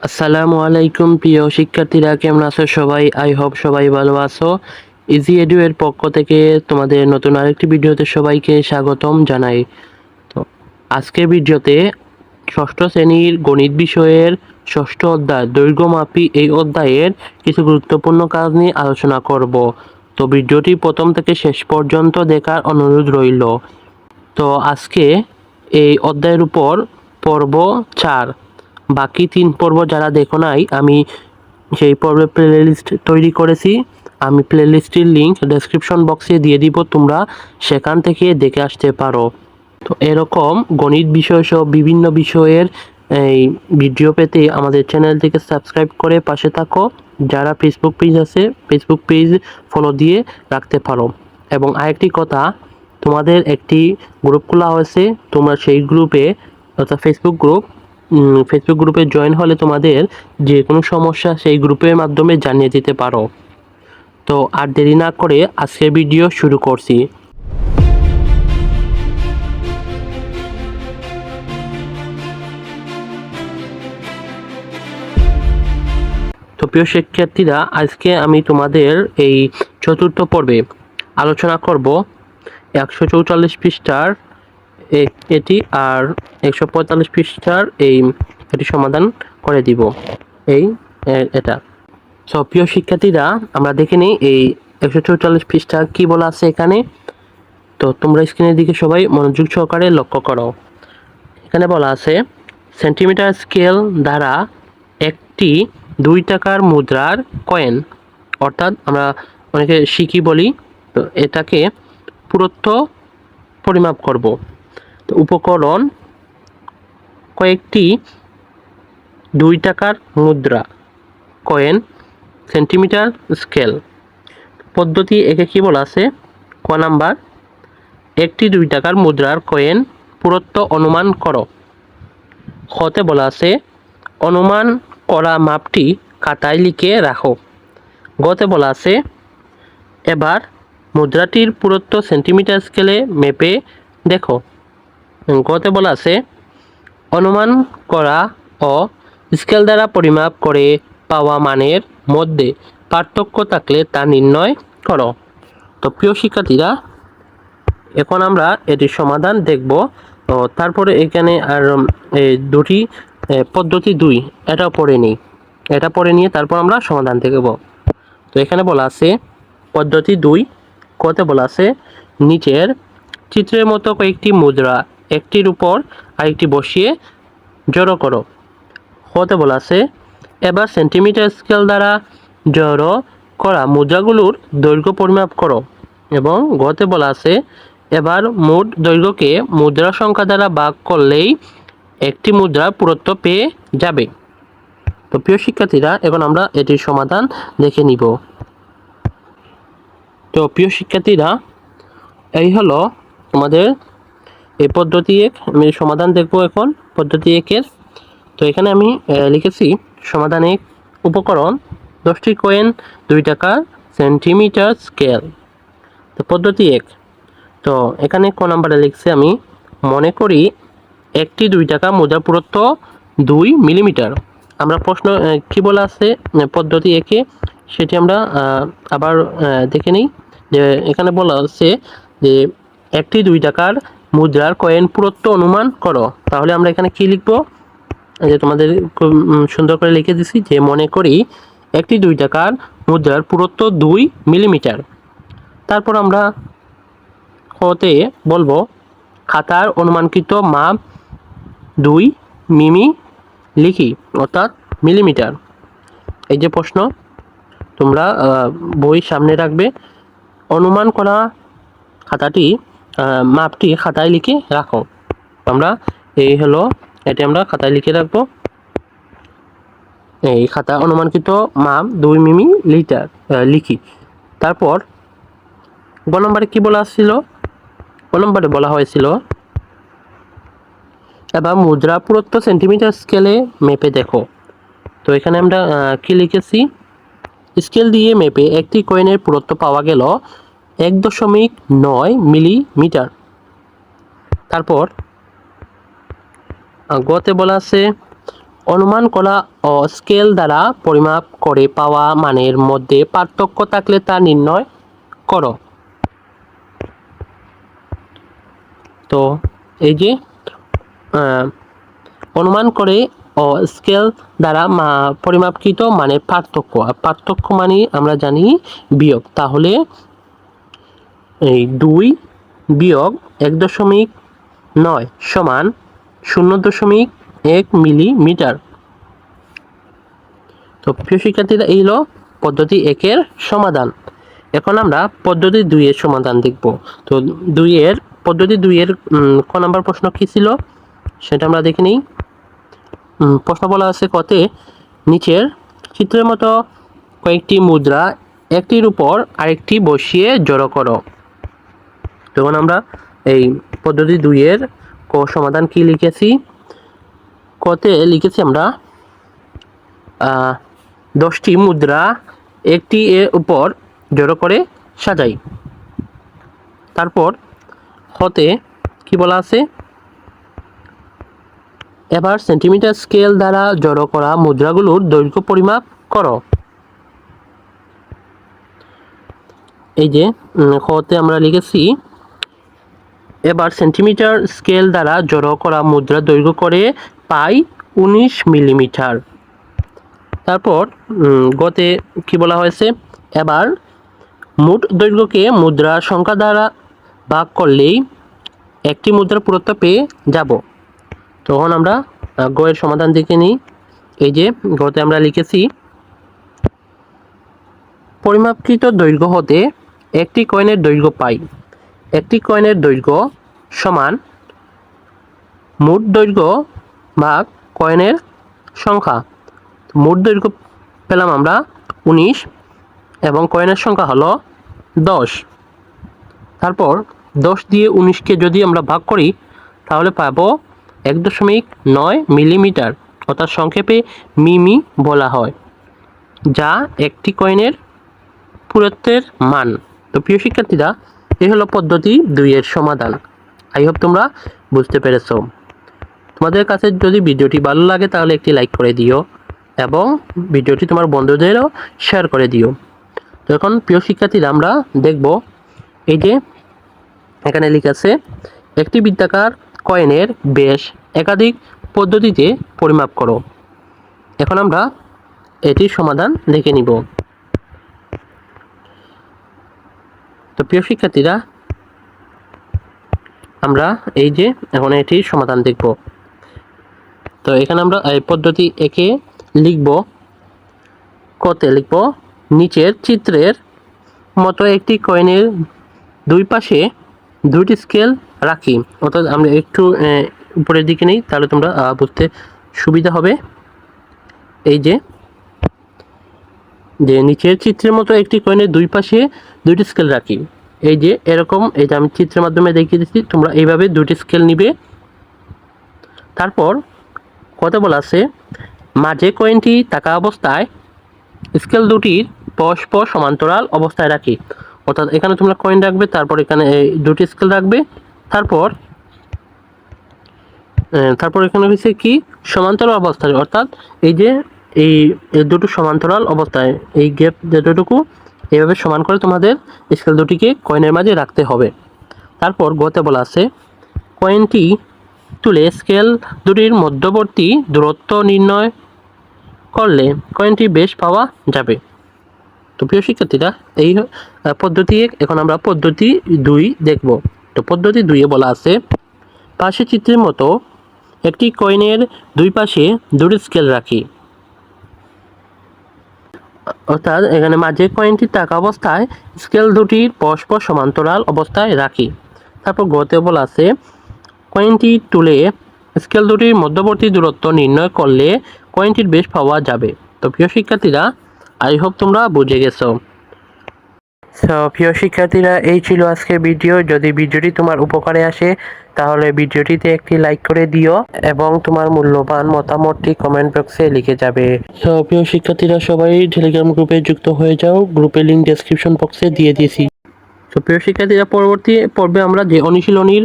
আসসালামু আলাইকুম, প্রিয় শিক্ষার্থীরা, কেমন আছো সবাই? আই হোপ সবাই ভালো আছো। ইজি এডু এর পক্ষ থেকে তোমাদের নতুন আরেকটি ভিডিওতে সবাইকে স্বাগতম জানাই। তো, আজকের ভিডিওতে ষষ্ঠ শ্রেণির গণিত বিষয়ের ষষ্ঠ অধ্যায়, দৈর্ঘ্যমাপী এই অধ্যায়ের কিছু গুরুত্বপূর্ণ কাজ নিয়ে আলোচনা করব। তো, ভিডিওটি প্রথম থেকে শেষ পর্যন্ত দেখার অনুরোধ রইল। তো, আজকে এই অধ্যায়ের উপর পর্ব চার বাকি তিন পর্ব যারা দেখো নাই, আমি সেই পর্বের প্লে লিস্ট তৈরি করেছি। আমি প্লে লিস্টের লিঙ্ক ডেসক্রিপশন বক্সে দিয়ে দিব, তোমরা সেখান থেকে দেখে আসতে পারো। তো এরকম গণিত বিষয় সহ বিভিন্ন বিষয়ের এই ভিডিও পেতে আমাদের চ্যানেল থেকে সাবস্ক্রাইব করে পাশে থাকো। যারা ফেসবুক পেজ আছে ফেসবুক পেজ ফলো দিয়ে রাখতে পারো। এবং আরেকটি কথা, তোমাদের একটি গ্রুপ খোলা হয়েছে, তোমরা সেই গ্রুপে অর্থাৎ ফেসবুক গ্রুপ ফেসবুক গ্রুপে জয়েন হলে তোমাদের যে কোনো সমস্যা সেই গ্রুপের মাধ্যমে জানিয়ে দিতে পারো। তো আর দেরি না করে আজকের ভিডিও শুরু করছি। তো প্রিয় শিক্ষার্থীরা, আজকে আমি তোমাদের এই চতুর্থ পর্বে আলোচনা করব। একশো চৌচল্লিশ পৃষ্ঠার এটি আর একশো পঁয়তাল্লিশ পৃষ্ঠার এই এটি সমাধান করে দিব। এই এটা। সো প্রিয় শিক্ষার্থীরা, আমরা দেখে নিই এই একশো চৌচল্লিশ পৃষ্ঠা কী বলা আছে এখানে। তো তোমরা স্ক্রিনের দিকে সবাই মনোযোগ সহকারে লক্ষ্য করো। এখানে বলা আছে, সেন্টিমিটার স্কেল দ্বারা একটি দুই টাকার মুদ্রার কয়েন। অর্থাৎ আমরা অনেকে শিখি বলি, তো এটাকে পুরুত্ব পরিমাপ করব। তো উপকরণ কয়েকটি দুই টাকার মুদ্রা, কয়েন, সেন্টিমিটার স্কেল। পদ্ধতি একে কি বলা আছে? ক নাম্বার, একটি দুই টাকার মুদ্রার কয়েন পুরুত্ব অনুমান করো। হতে বলা আছে, অনুমান করা মাপটি খাতায় লিখে রাখো। গতে বলা আছে, এবার মুদ্রাটির পুরুত্ব সেন্টিমিটার স্কেলে মেপে দেখো। গতে বলা আছে, অনুমান করা ও স্কেল দ্বারা পরিমাপ করে পাওয়া মানের মধ্যে পার্থক্য থাকলে তা নির্ণয় করো। তো প্রিয় শিক্ষার্থীরা, এখন আমরা এটির সমাধান দেখব। তো তারপরে এখানে আর দুটি পদ্ধতি দুই এটা পড়ে নিই। এটা পড়ে নিয়ে তারপর আমরা সমাধান দেখব। তো এখানে বলা আছে, পদ্ধতি দুই কতে বলা আছে, নিচের চিত্রের মতো কয়েকটি মুদ্রা একটির উপর আরেকটি বসিয়ে জড়ো করো। হতে বলা আছে, এবার সেন্টিমিটার স্কেল দ্বারা জড়ো করা মুদ্রাগুলোর দৈর্ঘ্য পরিমাপ করো এবং গতে বলা আছে, এবার মোট দৈর্ঘ্যকে মুদ্রা সংখ্যা দ্বারা ভাগ করলেই একটি মুদ্রা পুরুত্ব পেয়ে যাবে। তো প্রিয় শিক্ষার্থীরা, এখন আমরা এটির সমাধান দেখে নিব। তো প্রিয় শিক্ষার্থীরা, এই হলো আমাদের এই পদ্ধতি এক, আমি সমাধান দেখব এখন পদ্ধতি একের। তো এখানে আমি লিখেছি সমাধান এক, উপকরণ দশটি কয়েন দুই টাকা সেন্টিমিটার স্কেল তো পদ্ধতি এক। তো এখানে ক নাম্বারে লিখছি আমি, মনে করি একটি দুই টাকা মুদ্রা পুরুত্ব দুই মিলিমিটার আমরা প্রশ্ন কি বলা আছে পদ্ধতি একে? সেটি আমরা আবার দেখে নিই। যে এখানে বলা আছে যে একটি দুই টাকার মুদ্রার কয়েন পুরুত্ব অনুমান করো। তাহলে আমরা এখানে কি লিখব? যে তোমাদের সুন্দর করে লিখে দিছি যে মনে করি একটি দুই টাকার মুদ্রার পুরুত্ব দুই মিলিমিটার। তারপর আমরা হতে বলব, খাতার অনুমানকৃত মাপ দুই মিমি লিখি, অর্থাৎ মিলিমিটার। এই যে প্রশ্ন, তোমরা বই সামনে রাখবে। অনুমান করা খাতাটি মাপটি খাতায় লিখে রাখো। আমরা এই হলো, এটি আমরা খাতায় লিখে রাখব। এই খাতা অনুমানকৃত মাপ দুই মিমি লিটার লিখি। তারপর, গ নম্বরে কি বলা ছিল গ নম্বরে বলা হয়েছিল, এবার মুদ্রা পুরুত্ব সেন্টিমিটার স্কেলে মেপে দেখো। তো এখানে আমরা কি লিখেছি? স্কেল দিয়ে মেপে একটি কয়েনের পুরত্ব পাওয়া গেল এক দশমিক নয় মিলিমিটার। তারপর গতে বলা আছে, অনুমান করা, ও স্কেল দ্বারা পরিমাপ করে পাওয়া মানের মধ্যে পার্থক্য থাকলে তা নির্ণয় করো। তো, এই যে অনুমান করে, ও স্কেল দ্বারা পরিমাপকৃত মানে পার্থক্য পার্থক্য মানে আমরা জানি বিয়োগ। তাহলে এই দুই বিয়োগ এক দশমিক নয় সমান শূন্য দশমিক এক মিলিমিটার। তো প্রিয় শিক্ষার্থীরা, এই হলো পদ্ধতি একের সমাধান। এখন আমরা পদ্ধতি দুইয়ের সমাধান দেখব। তো দুইয়ের, পদ্ধতি দুইয়ের ক নাম্বার প্রশ্ন কী ছিল? সেটা আমরা দেখে নিই। প্রশ্ন বলা আছে কতে নিচের চিত্রের মতো কয়েকটি মুদ্রা একটির উপর আরেকটি বসিয়ে জড়ো করো। তখন আমরা এই পদ্ধতি দুইয়ের ক সমাধান কি লিখেছি? কতে লিখেছি আমরা দশটি মুদ্রা একটি এর উপর জড়ো করে সাজাই। তারপর হতে কি বলা আছে? এবার সেন্টিমিটার স্কেল দ্বারা জড়ো করা মুদ্রাগুলোর দৈর্ঘ্য পরিমাপ করো। এই যে হতে আমরা লিখেছি এবার সেন্টিমিটার স্কেল দ্বারা জড়ো করা মুদ্রা দৈর্ঘ্য করে পাই উনিশ মিলিমিটার। তারপর গতে কি বলা হয়েছে? এবার মোট দৈর্ঘ্যকে মুদ্রার সংখ্যা দ্বারা ভাগ করলেই একটি মুদ্রার পুরুত্ব পেয়ে যাব। তখন আমরা গয়ের সমাধান দেখে নিই। এই যে, গতে আমরা লিখেছি, পরিমাপকৃত দৈর্ঘ্য হতে একটি কয়েনের দৈর্ঘ্য পাই। একটি কয়েনের দৈর্ঘ্য সমান মোট দৈর্ঘ্য ভাগ কয়েনের সংখ্যা। মোট দৈর্ঘ্য পেলাম আমরা উনিশ এবং কয়েনের সংখ্যা হলো দশ। তারপর দশ দিয়ে উনিশকে যদি আমরা ভাগ করি, তাহলে পাবো এক দশমিক নয় মিলিমিটার, অর্থাৎ সংক্ষেপে মিমি বলা হয়, যা একটি কয়েনের পুরত্বের মান। তো প্রিয় শিক্ষার্থীরা এই হলো পদ্ধতি দুইয়ের সমাধান। আই হোপ তোমরা বুঝতে পেরেছ। তোমাদের কাছে যদি ভিডিওটি ভালো লাগে তাহলে একটি লাইক করে দিও এবং ভিডিওটি তোমার বন্ধুদেরও শেয়ার করে দিও। তো এখন প্রিয় শিক্ষার্থীরা, আমরা দেখব এই যে এখানে লিখা আছে, একটি বৃত্তাকার কয়েনের বেশ একাধিক পদ্ধতিতে পরিমাপ করো। এখন আমরা এটির সমাধান দেখে নিব। তো প্রিয় শিক্ষার্থীরা, আমরা এই যে এখন এটির সমাধান দেখব। তো এখানে আমরা এই পদ্ধতি একে লিখব, কতে লিখব, নিচের চিত্রের মতো একটি কয়েনের দুই পাশে দুইটি স্কেল রাখি। অর্থাৎ আমরা একটু উপরের দিকে নেই, তাহলে তোমরা বুঝতে সুবিধা হবে। এই যে যে নিচের চিত্রের মতো একটি কয়েনের দুই পাশে দুইটি স্কেল রাখি। এই যে এরকম, এই যে আমি চিত্রের মাধ্যমে দেখিয়ে দিচ্ছি, তোমরা এইভাবে দুইটি স্কেল নিবে। তারপর কথা বলা আছে, মাঝে কয়েনটি থাকা অবস্থায় স্কেল দুটির পরস্পর সমান্তরাল অবস্থায় রাখি। অর্থাৎ এখানে তোমরা কয়েন রাখবে, তারপর এখানে এই দুটি স্কেল রাখবে। তারপর তারপর এখানে হচ্ছে কি? সমান্তরাল অবস্থায়, অর্থাৎ এই যে এই দুটো সমান্তরাল অবস্থায়, এই গ্যাপ যতটুকু এইভাবে সমান করে তোমাদের স্কেল দুটিকে কয়েনের মাঝে রাখতে হবে। তারপর গতে বলা আছে কয়েনটি তুলে স্কেল দুটির মধ্যবর্তী দূরত্ব নির্ণয় করলে কয়েনটি বেশ পাওয়া যাবে। তো প্রিয় শিক্ষার্থীরা, এই পদ্ধতি এখন আমরা পদ্ধতি দুই দেখব। তো পদ্ধতি দুইয়ে বলা আছে পাশে চিত্রের মতো একটি কয়েনের দুই পাশে দুটি স্কেল রাখি। অর্থাৎ এখানে মাঝে কয়েনটি থাকা অবস্থায় স্কেল দুটির পরস্পর সমান্তরাল অবস্থায় রাখি। তারপর গতে বলা আছে কয়েনটি তুলে স্কেল দুটির মধ্যবর্তী দূরত্ব নির্ণয় করলে কয়েনটির বেশ পাওয়া যাবে। তো প্রিয় শিক্ষার্থীরা আই হোপ তোমরা বুঝে গেছো। সো প্রিয় শিক্ষার্থীরা, এই ছিল আজকের ভিডিও যদি ভিডিওটি তোমার উপকারে আসে, তাহলে ভিডিওটিতে একটি লাইক করে দিও এবং তোমার মূল্যবান মতামতটি কমেন্ট বক্সে লিখে যাবে। সো প্রিয় শিক্ষার্থীরা, সবাই টেলিগ্রাম গ্রুপে যুক্ত হয়ে যাও। গ্রুপের লিঙ্ক ডেসক্রিপশন বক্সে দিয়ে দিয়েছি। তো প্রিয় শিক্ষার্থীরা, পরবর্তী পর্বে আমরা যে অনুশীলনীর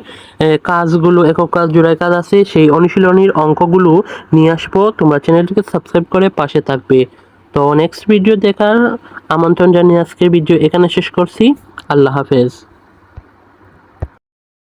কাজগুলো, একক কাজ, জোড়ায় কাজ আছে, সেই অনুশীলনীর অঙ্কগুলো নিয়ে আসব। তোমরা চ্যানেলটিকে সাবস্ক্রাইব করে পাশে থাকবে। তো নেক্সট ভিডিও দেখার আমন্ত্রণ জানিয়ে আজকের ভিডিও এখানে শেষ করছি। আল্লাহ হাফেজ।